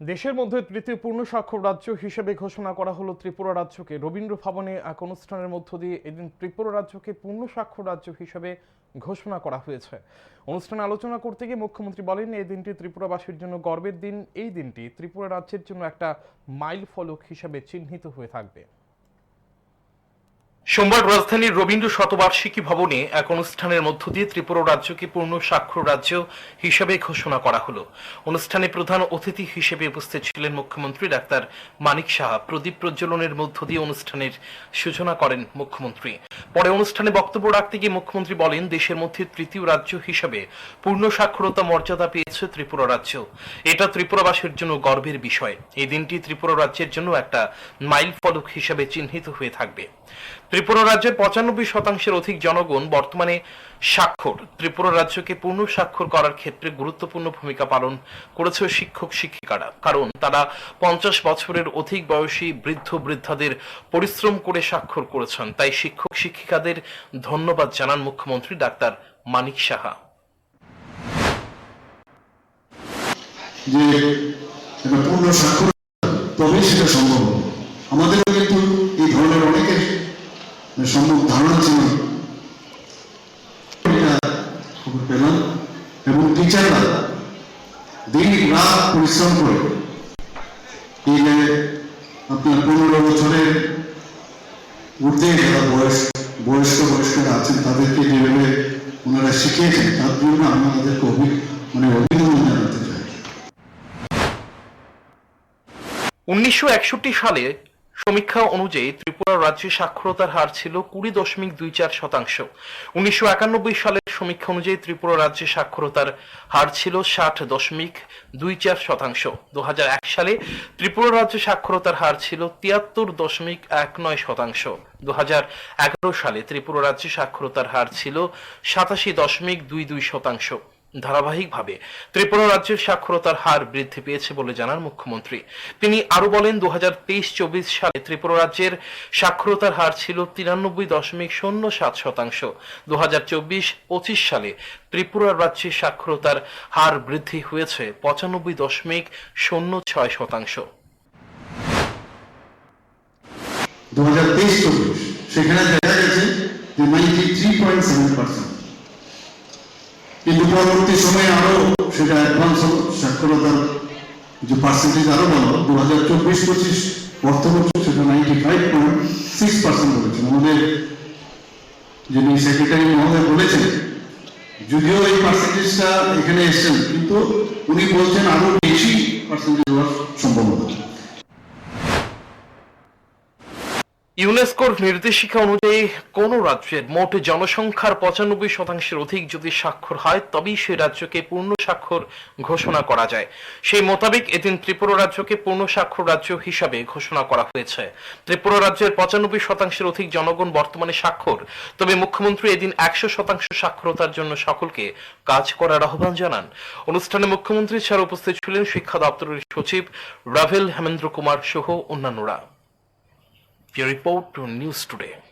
দেশের মধ্যে তৃতীয় পূর্ণ স্বাক্ষর রাজ্য হিসেবে ঘোষণা করা হলো ত্রিপুরা রাজ্যকে। রবীন্দ্র ভবনে এক অনুষ্ঠানের মধ্য দিয়ে এদিন ত্রিপুরা রাজ্যকে পূর্ণ স্বাক্ষর রাজ্য হিসেবে ঘোষণা করা হয়েছে। অনুষ্ঠানে আলোচনা করতে গিয়ে মুখ্যমন্ত্রী বলেন, এই দিনটি ত্রিপুরাবাসীর জন্য গর্বের দিন। এই দিনটি ত্রিপুরা রাজ্যের জন্য একটা মাইল ফলক হিসেবে চিহ্নিত হয়ে থাকবে। সোমবার রাজধানীর রবীন্দ্র শতবার্ষিকী ভবনে এক অনুষ্ঠানের মধ্য দিয়ে ত্রিপুরা রাজ্যকে পূর্ণ স্বাক্ষর রাজ্য হিসেবে ঘোষণা করা হলো। অনুষ্ঠানে প্রধান অতিথি হিসেবে উপস্থিত ছিলেন মুখ্যমন্ত্রী ডাক্তার মানিক সাহা। প্রদীপ প্রজ্বলনের মধ্য দিয়ে অনুষ্ঠানের সূচনা করেন মুখ্যমন্ত্রী। পরে অনুষ্ঠানে বক্তব্য রাখতে গিয়ে মুখ্যমন্ত্রী বলেন, দেশের মধ্যে তৃতীয় রাজ্য হিসেবে পূর্ণ সাক্ষরতা মর্যাদা পেয়েছে ত্রিপুরা রাজ্য। এটা ত্রিপুরাবাসীর জন্য গর্বের বিষয়। এই দিনটি ত্রিপুরা রাজ্যের জন্য একটা মাইল ফলক হিসেবে চিহ্নিত হয়ে থাকবে। ত্রিপুরা রাজ্যের পঁচানব্বই শতাংশের অধিক জনগণ বর্তমানে স্বাক্ষর। ত্রিপুরা রাজ্যকে পূর্ণ স্বাক্ষর করার ক্ষেত্রে গুরুত্বপূর্ণ ভূমিকা পালন করেছে শিক্ষক, শিক্ষিকারা। কারণ তারা পঞ্চাশ বছরের অধিক বয়সী বৃদ্ধ, বৃদ্ধাদের পরিশ্রম করে স্বাক্ষর করেছেন। তাই শিক্ষক, শিক্ষিকাদের ধন্যবাদ জানান মুখ্যমন্ত্রী ডাক্তার মানিক সাহা। যে পূর্ণ স্বাক্ষর, তবেই সেটা সম্ভব হবে। আমাদেরও কিন্তু সম্ভব ধারণা ছিল। খবর পেলাম এবং টিচাররা দিন রাত পরিশ্রম করে। এই আপনার পনেরো বছরের ঊর্ধ্বে যারা বয়স বয়স্ক বয়স্করা আছেন, তাদেরকে যেভাবে ওনারা শিখিয়েছেন, তার জন্য আমি অভি মানে অভিনন্দন জানাতে চাই। উনিশশো একষট্টি সালে সমীক্ষা অনুযায়ী ত্রিপুরা রাজ্যে সাক্ষরতার হার ছিল কুড়ি দশমিক দুই চার শতাংশ। উনিশশো একানব্বই সালের সমীক্ষা অনুযায়ী ত্রিপুরা রাজ্যে সাক্ষরতার হার ছিল ষাট দশমিক দুই চার শতাংশ। দু এক সালে ত্রিপুরা রাজ্যে সাক্ষরতার হার ছিল তিয়াত্তর দশমিক এক নয় শতাংশ। দু এগারো সালে ত্রিপুরা রাজ্যে সাক্ষরতার হার ছিল সাতাশি দশমিক দুই দুই শতাংশ। ধারাবাহিকভাবে। ত্রিপুরা রাজ্যের সাক্ষরতার হার বৃদ্ধি পেয়েছে বলে জানান মুখ্যমন্ত্রী। তিনি আরও বলেন দু হাজার সালে ত্রিপুরা রাজ্যের সাক্ষরতার হার ছিল তিরানব্বই দশমিক শূন্য সাত শতাংশ। দু হাজার সালে ত্রিপুরা রাজ্যের সাক্ষরতার হার বৃদ্ধি হয়েছে পঁচানব্বই দশমিক শূন্য ছয় শতাংশ। দু সেখানে দেখা গেছে যে ninety three point seven percent কিন্তু পরবর্তী সময়ে আরও সেটা অ্যাডভান্স সাক্ষরতার যে পার্সেন্টেজ আরও বলো দু হাজার চব্বিশ পঁচিশ অর্থ বছর সেটা ninety five point six percent বলেছেন আমাদের যিনি সেক্রেটারি মহোদয় বলেছেন, যদিও এই পার্সেন্টেজটা এখানে এসেছেন, কিন্তু উনি বলছেন আরও বেশি পার্সেন্টেজ হওয়ার সম্ভাবনা। ইউনেস্কোর নির্দেশিকা অনুযায়ী, কোন রাজ্যের মোট জনসংখ্যার পঁচানব্বই শতাংশের অধিক যদি স্বাক্ষর হয়, তবেই সেই রাজ্যকে পূর্ণ স্বাক্ষর ঘোষণা করা যায়। সেই মোতাবেক এদিন ত্রিপুরা রাজ্যকে পূর্ণ স্বাক্ষর রাজ্য হিসাবে ঘোষণা করা হয়েছে। ত্রিপুরা রাজ্যের পঁচানব্বই শতাংশের অধিক জনগণ বর্তমানে স্বাক্ষর, তবে মুখ্যমন্ত্রী এদিন একশো শতাংশ সাক্ষরতার জন্য সকলকে কাজ করার আহ্বান জানান। অনুষ্ঠানে মুখ্যমন্ত্রী ছাড়া উপস্থিত ছিলেন শিক্ষা দপ্তরের সচিব রাভেল হেমেন্দ্র কুমার সহ অন্যান্যরা। Your report to News Today.